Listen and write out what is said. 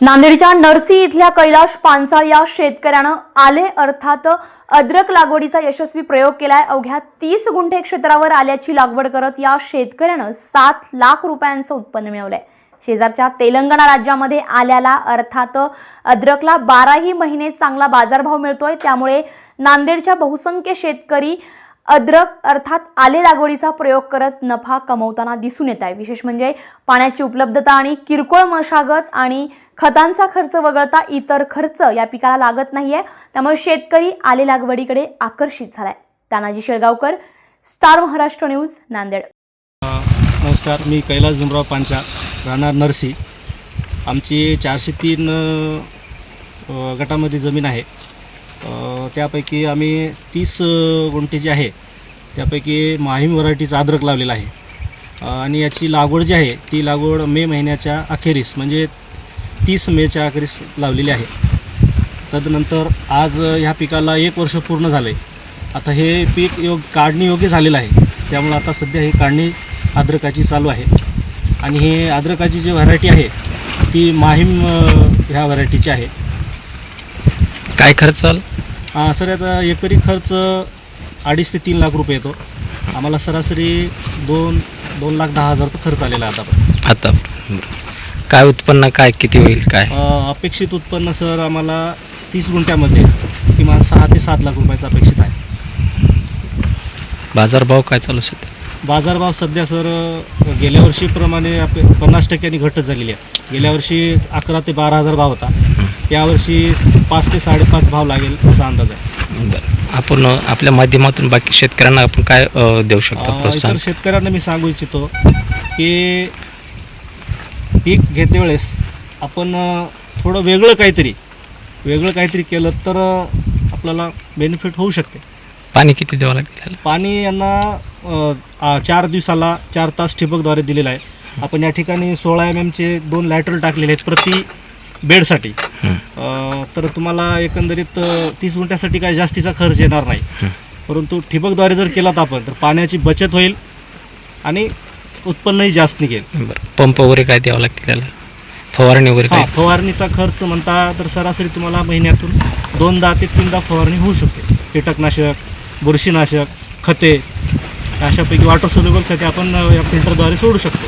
नांदेडच्या नरसी इथल्या कैलाश पानसाळ या शेतकऱ्यानं आले अर्थात अद्रक लागवडीचा यशस्वी प्रयोग केलाय. अवघ्या तीस गुंठे क्षेत्रावर आल्याची लागवड करत या शेतकऱ्यानं सात लाख रुपयांचं उत्पन्न मिळवलंय. शेजारच्या तेलंगणा राज्यामध्ये आल्याला अर्थात अद्रकला बाराही महिने चांगला बाजारभाव मिळतोय. त्यामुळे नांदेडच्या बहुसंख्य शेतकरी अद्रक अर्थात आले लागवडीचा प्रयोग करत नफा कमवताना दिसून येत आहे. विशेष म्हणजे पाण्याची उपलब्धता आणि किरकोळ मशागत आणि खतांचा खर्च वगळता इतर खर्च या पिकाला लागत नाही आहे त्यामुळे शेतकरी आले लागवडीकडे आकर्षित झालाय. Tanaji Shelgaonkar star Maharashtra news Nanded. नमस्कार. मी कैलास भीमराव पांचा राहणार नरसी. आमची चारशे तीन गटामध्ये जमीन आहे. त्यापैकी आम्ही तीस गुंठे जी आहे त्यापैकी माहीम व्हरायटीचा अद्रक लावलेला आहे. आणि याची लागवड जी आहे ती लागवड मे महिन्याच्या अखेरीस म्हणजे तीस मेच्या अखेरीस लावलेली आहे. तदनंतर आज ह्या पिकाला एक वर्ष पूर्ण झालं आहे आता हे पीक योग काढणी योग्य झालेलं आहे. त्यामुळं आता सध्या ही काढणी अद्रकाची चालू आहे. आणि हे अद्रकाची जी व्हरायटी आहे ती माहीम ह्या व्हरायटीची आहे. काय खर्च आला? अ, सर आता एकरी खर्च अडीच ते तीन लाख रुपये येतो. आम्हाला सरासरी दोन दोन लाख दहा हजार रुपये खर्च आलेला आहे आता आता. बरं. काय उत्पन्न काय किती होईल काय? अ, अपेक्षित उत्पन्न सर आम्हाला तीस गुंठ्यामध्ये किमान सहा ते सात लाख रुपयाचं अपेक्षित आहे. बाजारभाव काय चालू सध्या? बाजारभाव सध्या सर गेल्या वर्षीप्रमाणे आप पन्नास टक्क्यांनी घटच झालेली आहे. गेल्या वर्षी अकरा ते बारा हजार भाव होता. यावर्षी पाच ते साडेपाच भाव लागेल असा अंदाज आहे. बरं. आपण अ, आपल्या माध्यमातून बाकी शेतकऱ्यांना आपण काय अ, देऊ शकतो अ, प्रोत्साहन? इतर शेतकऱ्यांना मी सांगू इच्छितो की पीक घेते वेळेस आपण अ, थोडं वेगळं काहीतरी वेगळं काहीतरी केलं तर अ, आपल्याला बेनिफिट होऊ शकते. पाणी किती द्यावं लागेल याला? पाणी यांना अ, आ, चार दिवसाला चार तास ठिबकद्वारे दिलेलं आहे. आपण या ठिकाणी सोळा एम एमचे दोन लॅटरल टाकलेले आहेत प्रति बेडसाठी. अ, तर तुम्हाला एकंदरीत अ, तीस गुंठ्यासाठी काही जास्तीचा खर्च येणार नाही. परंतु ठिबकद्वारे जर केलात आपण तर पाण्याची बचत होईल आणि उत्पन्नही जास्त निघेल. बरं. पंप वगैरे काय द्यावं लागतील याला फवारणी वगैरे हा काय फवारणीचा खर्च म्हणता तर सरासरी तुम्हाला महिन्यातून दोनदा ते तीनदा फवारणी होऊ शकते. कीटकनाशक बुरशीनाशक खते अशापैकी वॉटर सोल्युबल खते आपण अ, या फिल्टरद्वारे सोडू शकतो.